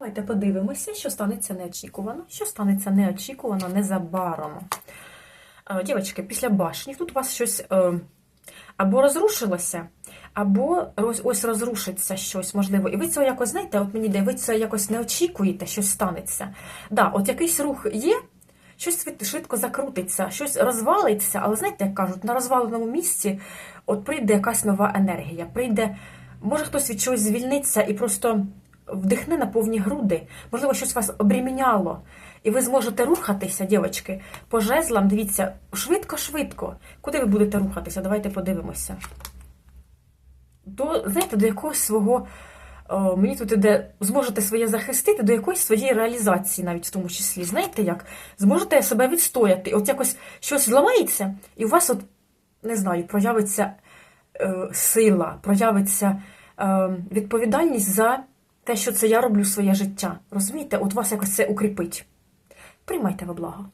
Давайте подивимося, що станеться неочікувано, що станеться неочікувано незабаром. Е, Дівчатки, після башні тут у вас щось е, або розрушилося, або ось розрушиться щось, можливо. І ви цього якось, знаєте, от мені йде, ви це якось не очікуєте, щось станеться. Да, от якийсь рух є, щось швидко закрутиться, щось розвалиться, але знаєте, як кажуть, на розваленому місці от прийде якась нова енергія, прийде, може хтось від чогось звільниться і просто вдихне на повні груди. Можливо, щось вас обріміняло. І ви зможете рухатися, дівчатки, по жезлам, дивіться, швидко-швидко. Куди ви будете рухатися? Давайте подивимося. До, знаєте, до якогось свого, о, мені тут іде, зможете своє захистити, до якоїсь своєї реалізації, навіть в тому числі. Знаєте як? Зможете себе відстояти. От якось щось зламається, і у вас, от, не знаю, проявиться е, сила, проявиться е, відповідальність за те, що це я роблю своє життя. Розумієте? От вас якось це укріпить. Приймайте ви благо.